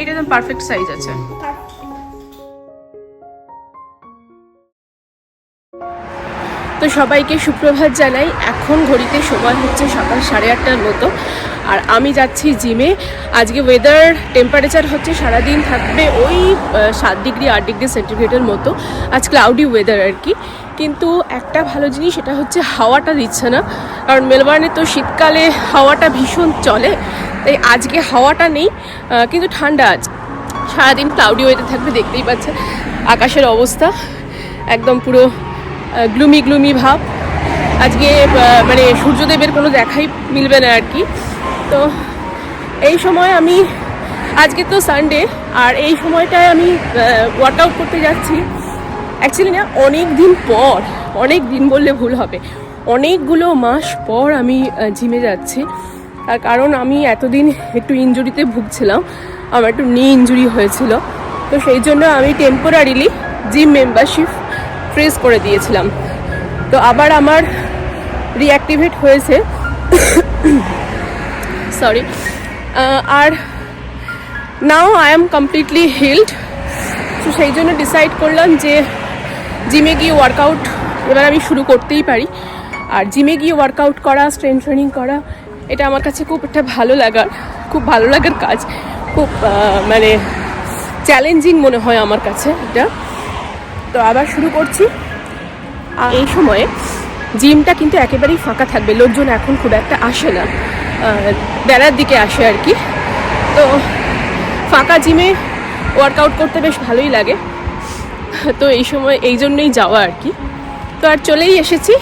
এটা একদম perfect size আছে। তো সবাইকে সুপ্রভাত জানাই। এখন ঘড়িতে সময় হচ্ছে সকাল সাড়ে আটটার মতো। আর আমি যাচ্ছি জিমে। আজকে ওয়েদার টেম্পারেচার হচ্ছে সারাদিন থাকবে ওই সাত ডিগ্রি আট ডিগ্রি সেন্টিগ্রেডের মতো। আজ ক্লাউডি ওয়েদার আর কি। কিন্তু একটা ভালো জিনিস, সেটা হচ্ছে হাওয়াটা দিচ্ছে না। কারণ মেলবার্নে তো শীতকালে হাওয়াটা ভীষণ চলে, তাই আজকে হাওয়াটা নেই কিন্তু ঠান্ডা আজ। সারাদিন ক্লাউডি ওয়েদার থাকবে, দেখতেই পাচ্ছে আকাশের অবস্থা। একদম পুরো গ্লুমি গ্লুমি ভাব। আজকে মানে সূর্যদেবের কোনো দেখাই মিলবে না আর কি। তো এই সময় আমি, আজকে তো সানডে আর এই সময়টায় আমি ওয়ার্কআউট করতে যাচ্ছি। অ্যাকচুয়ালি না অনেক দিন পর অনেক দিন বললে ভুল হবে। অনেকগুলো মাস পর আমি জিমে যাচ্ছি। তার কারণ আমি এতদিন একটু ইনজুরিতে ভুগছিলাম। আমার একটু নি ইনজুরি হয়েছিল। তো সেই জন্য আমি টেম্পোরারিলি জিম মেম্বারশিপ ফ্রিজ করে দিয়েছিলাম। তো আবার আমার রিঅ্যাক্টিভেট হয়েছে। সরি আর now I am completely healed তো সেই জন্য ডিসাইড করলাম যে জিমে গিয়ে ওয়ার্কআউট এবার আমি শুরু করতেই পারি। আর জিমে গিয়ে ওয়ার্কআউট করা স্ট্রেন ট্রেনিং করা, এটা আমার কাছে খুব একটা ভালো লাগার, খুব ভালো লাগার কাজ। খুব মানে চ্যালেঞ্জিং মনে হয় আমার কাছে এটা। তো আবার শুরু করছি। আর এই সময়ে জিমটা কিন্তু একেবারেই ফাঁকা থাকবে, লোকজন এখন খুব একটা আসে না। বেলার দিকে আসে আর কি। তো ফাঁকা জিমে ওয়ার্কআউট করতে বেশ ভালোই লাগে। তো এই সময় এই জন্যই যাওয়া আর কি। তো আর চলেই এসেছি।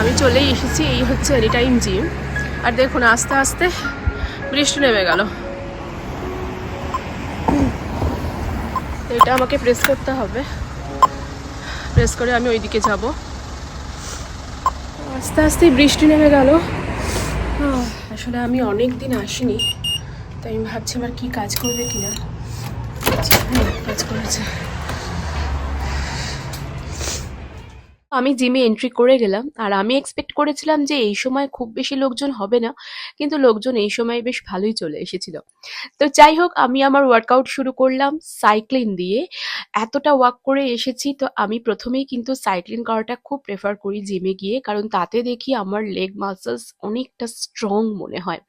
আমি চলেই এসেছি এই হচ্ছে এনি টাইম জিম। আর দেখুন আস্তে আস্তে বৃষ্টি নেমে গেল। এটা আমাকে প্রেস করতে হবে। প্রেস করে আমি ওইদিকে যাব। আস্তে আস্তে বৃষ্টি নেমে গেল। আহ, আসলে আমি অনেক দিন আসিনি, তাই আমি ভাবছি আমার কী কাজ করবে কিনা। কাজ করেছে। আমি জিমে এন্ট্রি করে গেলাম। আর আমি এক্সপেক্ট করেছিলাম যে এই সময় খুব বেশি লোকজন হবে না, কিন্তু লোকজন এই সময় বেশ ভালোই চলে এসেছিল। তো যাই হোক, আমি আমার ওয়ার্কআউট শুরু করলাম সাইক্লিং দিয়ে। এতটা ওয়াক করে এসেছি, তো আমি প্রথমেই কিন্তু সাইক্লিং করাটা খুব প্রেফার করি জিমে গিয়ে, কারণ তাতে দেখি আমার লেগ মাসলস অনেকটা স্ট্রং মনে হয়।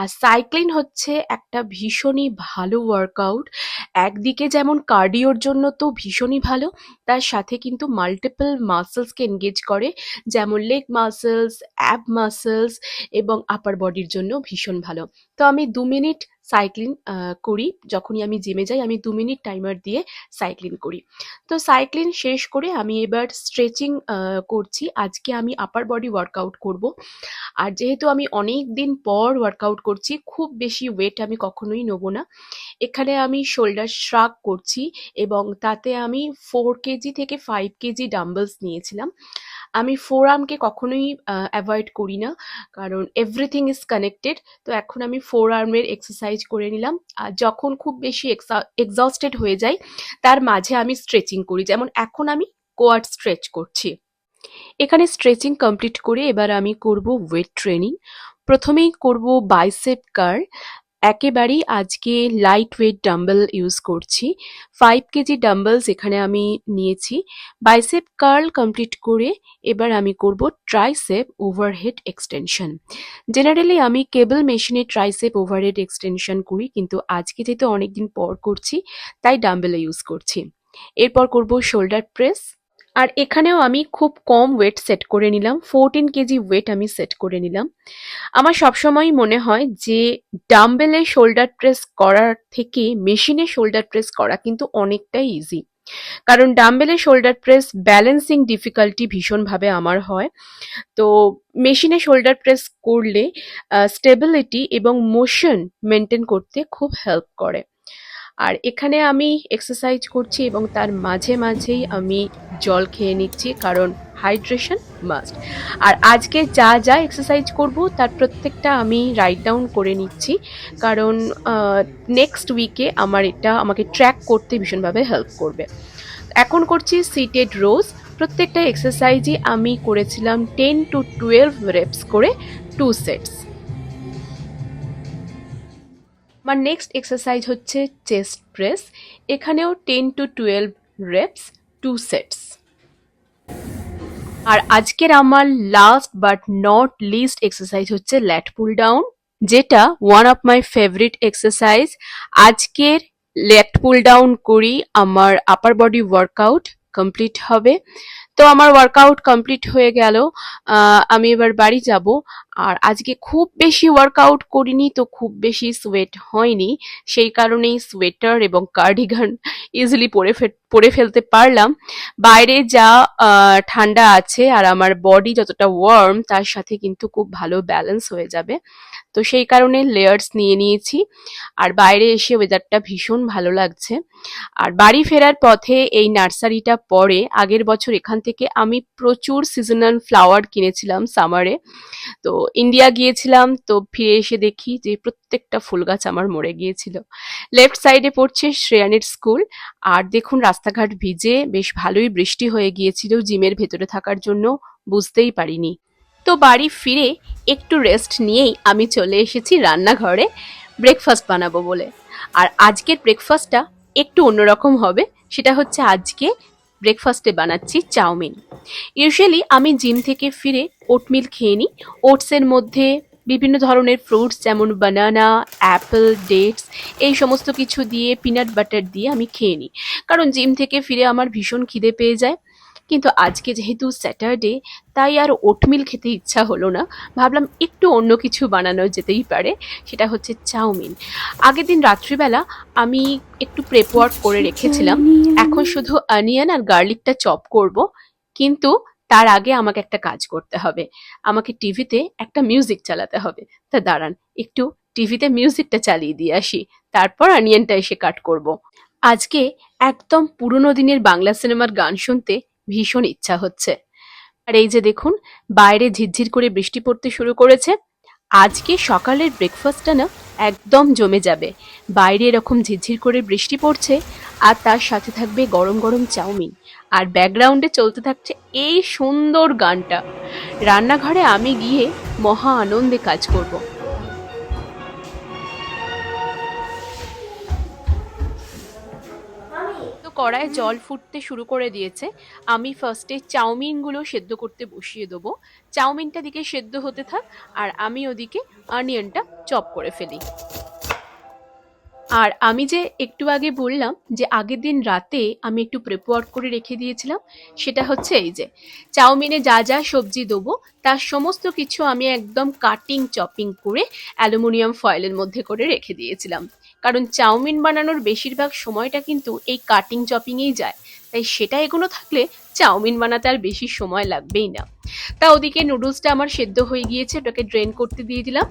আর সাইক্লিং হচ্ছে একটা ভীষণই ভালো ওয়ার্কআউট একদিকে যেমন কার্ডিওর জন্য তো ভীষণই ভালো, তার সাথে কিন্তু মাল্টিপল মাসলসকে এনগেজ করে, যেমন লেগ মাসেলস অ্যাব মাসেলস এবং আপার বডির জন্য ভীষণ ভালো। তো আমি দু মিনিট সাইক্লিং করি। যখনই আমি জিমে যাই, আমি দু মিনিট টাইমার দিয়ে সাইক্লিং করি। তো সাইক্লিং শেষ করে আমি এবার স্ট্রেচিং করছি। আজকে আমি আপার বডি ওয়ার্কআউট করব। আর যেহেতু আমি অনেক দিন পর ওয়ার্কআউট করছি, খুব বেশি ওয়েট আমি কখনোই নেব না। এখানে আমি শোল্ডার শ্রাগ করছি এবং তাতে আমি ফোর কেজি থেকে ফাইভ কেজি ডাম্বলস নিয়েছিলাম। আমি ফোর আর্মকে কখনোই অ্যাভয়েড করি না, কারণ এভরিথিং ইজ কানেক্টেড তো এখন আমি ফোর আর্মের এক্সারসাইজ করে নিলাম। আর যখন খুব বেশি এক্সস্টেড হয়ে যায় তার মাঝে আমি স্ট্রেচিং করি। যেমন এখন আমি কোয়ার্ড স্ট্রেচ করছি। এখানে স্ট্রেচিং কমপ্লিট করে এবার আমি করব ওয়েট ট্রেনিং প্রথমেই করব বাইসেপ কার একেবারেই আজকে লাইট ওয়েট ডাম্বেল ইউজ করছি। ফাইভ কেজি ডাম্বেলস এখানে আমি নিয়েছি। বাইসেপ কার্ল কমপ্লিট করে এবার আমি করব ট্রাইসেপ ওভারহেড এক্সটেনশন জেনারেলি আমি কেবল মেশিনে ট্রাইসেপ ওভারহেড এক্সটেনশন করি, কিন্তু আজকে যেহেতু অনেকদিন পর করছি, তাই ডাম্বেলে ইউজ করছি। এরপর করব শোল্ডার প্রেস আর এখানেও আমি খুব কম ওয়েট সেট করে নিলাম। ফোরটিন কেজি ওয়েট আমি সেট করে নিলাম। আমার সবসময়ই মনে হয় যে ডাম্বেলে শোল্ডার প্রেস করার থেকে মেশিনে শোল্ডার প্রেস করা কিন্তু অনেকটাই ইজি কারণ ডাম্বেলে শোল্ডার প্রেস ব্যালেন্সিং ডিফিকাল্টি ভীষণভাবে আমার হয়। তো মেশিনে শোল্ডার প্রেস করলে স্টেবিলিটি এবং মোশন মেনটেন করতে খুব হেল্প করে। আর এখানে আমি এক্সারসাইজ করছি এবং তার মাঝে মাঝেই আমি জল খেয়ে নিচ্ছি, কারণ হাইড্রেশন মাস্ট আর আজকে যা যা এক্সারসাইজ করব, তার প্রত্যেকটা আমি রাইট ডাউন করে নিচ্ছি, কারণ নেক্সট উইকে আমার এটা আমাকে ট্র্যাক করতে ভীষণভাবে হেল্প করবে। এখন করছি সিটেড রোজ প্রত্যেকটা এক্সারসাইজই আমি করেছিলাম টেন টু টুয়েলভ রেপস করে টু সেটস আমার নেক্সট এক্সারসাইজ হচ্ছে চেস্ট প্রেস এখানেও ten to twelve reps two sets আর আজকের আমার last but not least exercise হচ্ছে ল্যাট পুল ডাউন যেটা one of my favourite exercise আজকের লেট পুল ডাউন করি, আমার আপার বডি ওয়ার্কআউট কমপ্লিট হবে। আমার ওয়ার্কআউট কমপ্লিট হয়ে গেল আমি এবার বাড়ি যাব। আর আজকে খুব বেশি ওয়ার্কআউট করিনি, তো খুব বেশি সোয়েট হয়নি। সেই কারণেই সোয়েটার এবং কার্ডিগান ইজিলি পরে পরে ফেলতে পারলাম। বাইরে যা ঠান্ডা আছে আর আমার বডি যতটা ওয়ার্ম তার সাথে কিন্তু খুব ভালো ব্যালেন্স হয়ে যাবে। তো সেই কারণে লেয়ার্স নিয়ে নিয়েছি। আর বাইরে এসে ওয়েদারটা ভীষণ ভালো লাগছে। আর বাড়ি ফেরার পথে এই নার্সারিটা পরে, আগের বছর এখান থেকে আমি প্রচুর সিজনাল ফ্লাওয়ার কিনেছিলাম সামারে তো ইন্ডিয়া গিয়েছিলাম, তো ফিরে এসে দেখি যে প্রত্যেকটা ফুল গাছ আমার মরে গিয়েছিল। লেফট সাইডে পড়ছে শ্রেয়ানের স্কুল আর দেখুন, রাস্তাঘাট ভিজে বেশ ভালোই বৃষ্টি হয়ে গিয়েছিল জিমের ভেতরে থাকার জন্য, বুঝতেই পারিনি। তো বাড়ি ফিরে একটু রেস্ট নিয়েই আমি চলে এসেছি রান্নাঘরে ব্রেকফাস্ট বানাবো বলে। আর আজকের ব্রেকফাস্টটা একটু অন্যরকম হবে। সেটা হচ্ছে আজকে ব্রেকফাস্টে বানাচ্ছি চাউমিন। ইউজুয়ালি আমি জিম থেকে ফিরে ওটমিল খেয়ে নিই। ওটসের মধ্যে বিভিন্ন ধরনের ফ্রুটস যেমন বানানা অ্যাপেল ডেটস এই সমস্ত কিছু দিয়ে পিনাট বাটার দিয়ে আমি খেয়ে নিই। কারণ জিম থেকে ফিরে আমার ভীষণ খিদে পেয়ে যায়। কিন্তু আজকে যেহেতু স্যাটারডে তাই আর ওটমিল খেতে ইচ্ছা হলো না। ভাবলাম একটু অন্য কিছু বানানো যেতেই পারে, সেটা হচ্ছে চাউমিন। আগের দিন রাত্রিবেলা আমি একটু প্রেপ ওয়ার্ক করে রেখেছিলাম। এখন শুধু অনিয়ন আর গার্লিকটা চপ করব, কিন্তু তার আগে আমাকে একটা কাজ করতে হবে। আমাকে টিভিতে একটা মিউজিক চালাতে হবে। তা দাঁড়ান, একটু টিভিতে মিউজিকটা চালিয়ে দিয়ে আসি, তারপর অনিয়নটা এসে কাট করব। আজকে একদম পুরনো দিনের বাংলা সিনেমার গান শুনতে ভীষণ ইচ্ছা হচ্ছে। আর এই যে দেখুন, বাইরে ঝিরঝির করে বৃষ্টি পড়তে শুরু করেছে। আজকে সকালের ব্রেকফাস্টটা না একদম জমে যাবে। বাইরে এরকম ঝিরঝির করে বৃষ্টি পড়ছে আর তার সাথে থাকবে গরম গরম চাউমিন। আর ব্যাকগ্রাউন্ডে চলতে থাকছে এই সুন্দর গানটা। রান্নাঘরে আমি গিয়ে মহা আনন্দে কাজ করব। কড়ায় জল ফুটতে শুরু করে দিয়েছে, আমি ফার্স্টে চাউমিনগুলো সেদ্ধ করতে বসিয়ে দেবো। চাউমিনটা দিকে সেদ্ধ হতে থাক, আর আমি ওদিকে অনিয়নটা চপ করে ফেলি। আর আমি যে একটু আগে বললাম যে আগের দিন রাতে আমি একটু প্রিপেয়ার করে রেখে দিয়েছিলাম, সেটা হচ্ছে এই যে, চাউমিনে যা যা সবজি দেবো, তার সমস্ত কিছু আমি একদম কাটিং চপিং করে অ্যালুমিনিয়াম ফয়েলের মধ্যে করে রেখে দিয়েছিলাম। কারণ চাউমিন বানানোর বেশিরভাগ সময়টা কিন্তু এই কাটিং চপিংয়েই যায়। তাই সেটা এগুলো থাকলে চাউমিন বানাতে আর বেশি সময় লাগবেই না। তা ওদিকে নুডলসটা আমার সেদ্ধ হয়ে গিয়েছে, ওটাকে ড্রেন করতে দিয়ে দিলাম।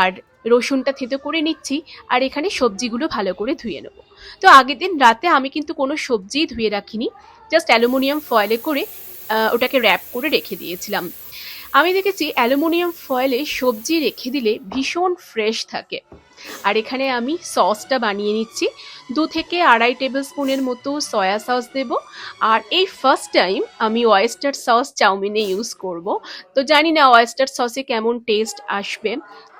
আর রসুনটা থেতো করে নিচ্ছি, আর এখানে সবজিগুলো ভালো করে ধুয়ে নেব। তো আগের দিন রাতে আমি কিন্তু কোনো সবজিই ধুয়ে রাখিনি জাস্ট অ্যালুমিনিয়াম ফয়েলে করে ওটাকে র্যাপ করে রেখে দিয়েছিলাম। আমি দেখেছি অ্যালুমিনিয়াম ফয়েলে সবজি রেখে দিলে ভীষণ ফ্রেশ থাকে। আর এখানে আমি সসটা বানিয়ে নিচ্ছি। দু থেকে আড়াই টেবিল স্পুনের মতো সয়া সস দেব। আর এই ফার্স্ট টাইম আমি ওয়েস্টার সস চাউমিনে ইউজ করব। তো জানি না ওয়েস্টার সসে কেমন টেস্ট আসবে।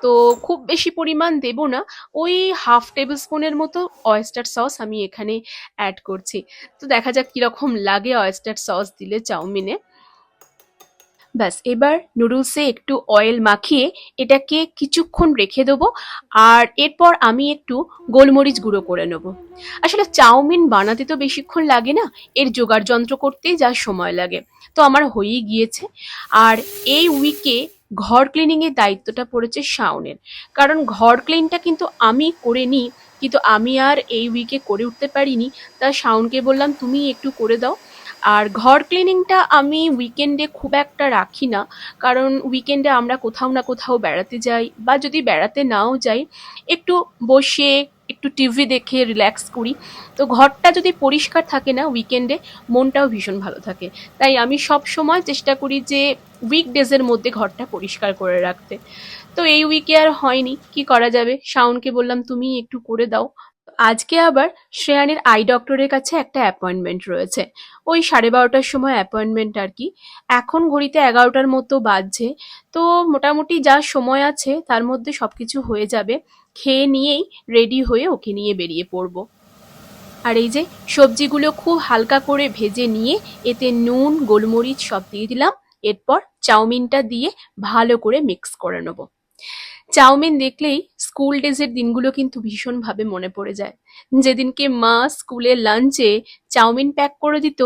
তো খুব বেশি পরিমাণ দেব না। ওই হাফ টেবিল স্পুনের মতো অয়েস্টার সস আমি এখানে অ্যাড করছি। তো দেখা যাক কীরকম লাগে অয়েস্টার সস দিলে চাউমিনে। ব্যাস, এবার নুডলসে একটু অয়েল মাখিয়ে এটাকে কিছুক্ষণ রেখে দেবো আর এরপর আমি একটু গোলমরিচ গুঁড়ো করে নেব। আসলে চাউমিন বানাতে তো বেশিক্ষণ লাগে না, এর জোগাড় যন্ত্র করতেই যা সময় লাগে। তো আমার হয়েই গিয়েছে। আর এই উইকে ঘর ক্লিনিংয়ের দায়িত্বটা পড়েছে শাওনের। কারণ ঘর ক্লিনটা কিন্তু আমি করে নিই, কিন্তু আমি আর এই উইকে করে উঠতে পারিনি। তা শাওনকে বললাম, তুমি একটু করে দাও। আর ঘর ক্লিনিংটা আমি উইকেন্ডে খুব একটা রাখি না। কারণ উইকেন্ডে আমরা কোথাও না কোথাও বেড়াতে যাই বা যদি বেড়াতে নাও যাই, একটু বসে একটু টিভি দেখে রিল্যাক্স করি। তো ঘরটা যদি পরিষ্কার থাকে না উইকেন্ডে মনটাও ভীষণ ভালো থাকে। তাই আমি সব সময় চেষ্টা করি যে উইকডেজের মধ্যে ঘরটা পরিষ্কার করে রাখতে। তো এই উইকে আর হয়নি। কি করা যাবে? শাওনকে বললাম, তুমি একটু করে দাও। আজকে আবার শ্রেয়ানের আই ডক্টরের কাছে একটা অ্যাপয়েন্টমেন্ট রয়েছে। ওই সাড়ে বারোটার সময় অ্যাপয়েন্টমেন্ট আর কি। এখন ঘড়িতে এগারোটার মতো বাজছে। তো মোটামুটি যা সময় আছে, তার মধ্যে সব কিছু হয়ে যাবে। খেয়ে নিয়েই রেডি হয়ে ওকে নিয়ে বেরিয়ে পড়ব। আর এই যে সবজিগুলো খুব হালকা করে ভেজে নিয়ে, এতে নুন, গোলমরিচ সব দিয়ে দিলাম। এরপর চাউমিনটা দিয়ে ভালো করে মিক্স করে নেব। চাউমিন দেখলেই স্কুল ডেজের দিনগুলো কিন্তু ভীষণভাবে মনে পড়ে যায়। যেদিনকে মা স্কুলে লাঞ্চে চাউমিন প্যাক করে দিত,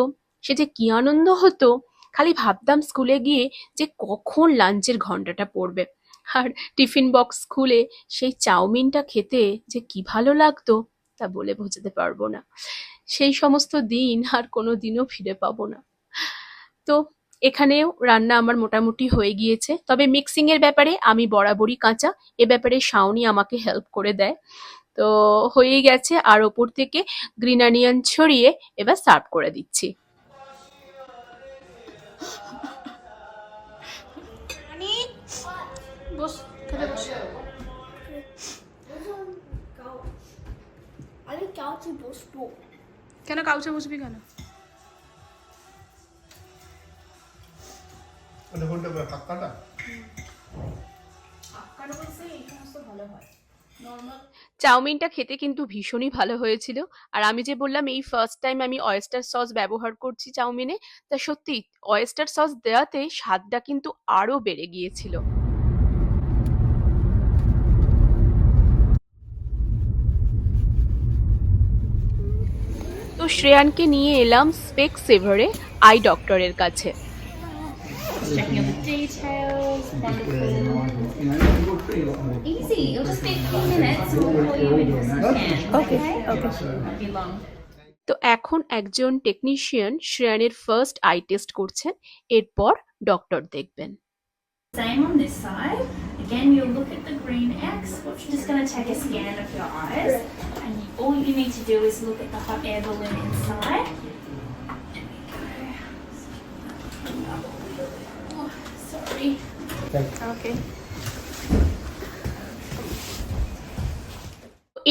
সে যে কি আনন্দ হতো, খালি ভাবতাম স্কুলে গিয়ে যে কখন লাঞ্চের ঘন্টাটা পড়বে। আর টিফিন বক্স খুলে সেই চাউমিনটা খেতে যে কি ভালো লাগতো, তা বলে বোঝাতে পারব না। সেই সমস্ত দিন আর কোনো দিনও ফিরে পাবো না। তো এখানেও রান্না আমার মোটামুটি হয়ে গিয়েছে। তবে মিক্সিং এর ব্যাপারে আমি বরাবরই কাঁচা এ ব্যাপারে শাওনি আমাকে হেল্প করে দেয়। তো হয়ে গেছে আর ওপর থেকে গ্রিন অনিয়ন ছড়িয়ে এবার সার্ভ করে দিচ্ছি। বস খেতে বস। আমি কাউচে বসবো কেন কাউচে বসবি কেন ওটা কোনটা বলে কাকাটা চাউমিনটা খেতে কিন্তু ভীষণই ভালো হয়েছিল। আর আমি যে বললাম এই ফার্স্ট টাইম আমি অয়েস্টার সস ব্যবহার করছি চাউমিনে তা সত্যি অয়েস্টার সস দেওয়াতে স্বাদটা কিন্তু আরও বেড়ে গিয়েছিল। তো শ্রেয়ানকে নিয়ে এলাম স্পেক সেভারে আই ডক্টরের কাছে। Checking out the details. Wonderful. Easy. It'll just be a few minutes. and We'll call you in as soon as we can. Okay, okay. Won't be long. তো এখন একজন টেকনিশিয়ান শ্রেয়ানের ফার্স্ট আই টেস্ট করছেন এরপর doctor দেখবেন Same on this side. Again, you'll look at the green X. We're just going to take a scan of your eyes. And all you need to do is look at the hot air balloon inside. Sorry. ওকে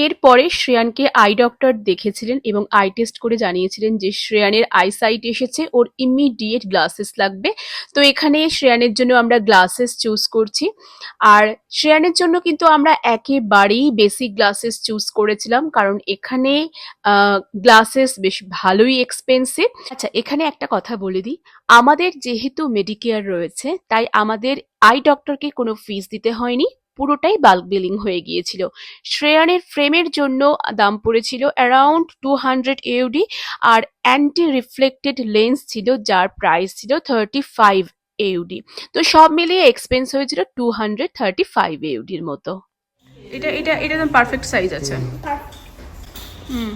এরপরে শ্রেয়ানকে I doctor দেখেছিলেন এবং I test করে জানিয়েছিলেন যে শ্রেয়ানের eyesight এসেছে, ওর immediate glasses লাগবে। তো এখানে শ্রেয়ানের জন্য আমরা গ্লাসেস চুজ করছি। আর শ্রেয়ানের জন্য কিন্তু আমরা একেবারেই বেসিক গ্লাসেস চুজ করেছিলাম, কারণ এখানে গ্লাসেস বেশ ভালোই এক্সপেন্সিভ আচ্ছা এখানে একটা কথা বলে দিই। আমাদের যেহেতু মেডিকেয়ার রয়েছে, তাই আমাদের আই ডক্টরকে কোনো ফিস দিতে হয়নি। পুরোটাই বাল্ক বিলিং হয়ে গিয়েছিল। শ্রেয়ানের ফ্রেমের জন্য দাম পড়েছিল অ্যারাউন্ড টু হান্ড্রেড এউডি আর অ্যান্টি রিফ্লেক্টেড লেন্স ছিল যার প্রাইস ছিল থার্টি ফাইভ এউডি তো সব মিলিয়ে এক্সপেন্স হয়েছিল টু হান্ড্রেড থার্টি ফাইভ এউডির মতো। এটা এটা এটা একদম পারফেক্ট সাইজ আছে। হুম,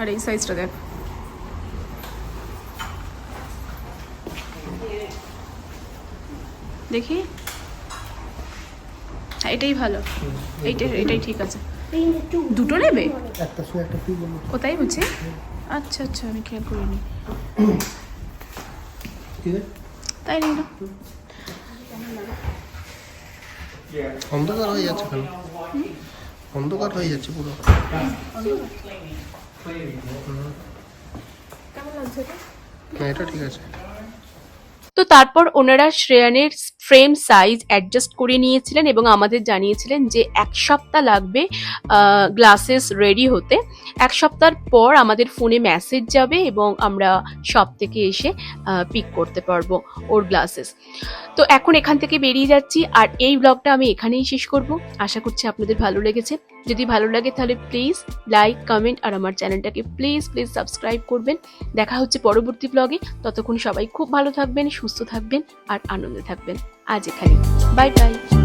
আর এই সাইজটা দেখ। দেখি। হ্যাঁ এটাই ভালো। এইটাই এটাই ঠিক আছে। দুটো নেবে? কোথায় বুঝছি আচ্ছা আচ্ছা আমি খেয়াল করিনি। তাই নিল অন্ধকার হয়ে যাচ্ছে কেন অন্ধকার হয়ে যাচ্ছে পুরো। না এটা ঠিক আছে। তো তারপর ওনারা শ্রেয়ানের ফ্রেম সাইজ অ্যাডজাস্ট করে নিয়েছিলেন এবং আমাদের জানিয়েছিলেন যে এক সপ্তাহ লাগবে গ্লাসেস রেডি হতে। এক সপ্তাহ পর আমাদের ফোনে মেসেজ যাবে এবং আমরা শপ থেকে এসে পিক করতে পারব ওর গ্লাসেস তো এখন এখান থেকে বেরিয়ে যাচ্ছি আর এই ব্লগটা আমি এখানেই শেষ করব। আশা করছি আপনাদের ভালো লেগেছে। যদি ভালো লাগে তাহলে প্লিজ লাইক কমেন্ট আর আমার চ্যানেলটাকে প্লিজ প্লিজ সাবস্ক্রাইব করবেন। দেখা হচ্ছে পরবর্তী ব্লগে ততক্ষণ সবাই খুব ভালো থাকবেন সুস্থ থাকবেন আর আনন্দে থাকবেন। আজ এখানে বাই বাই।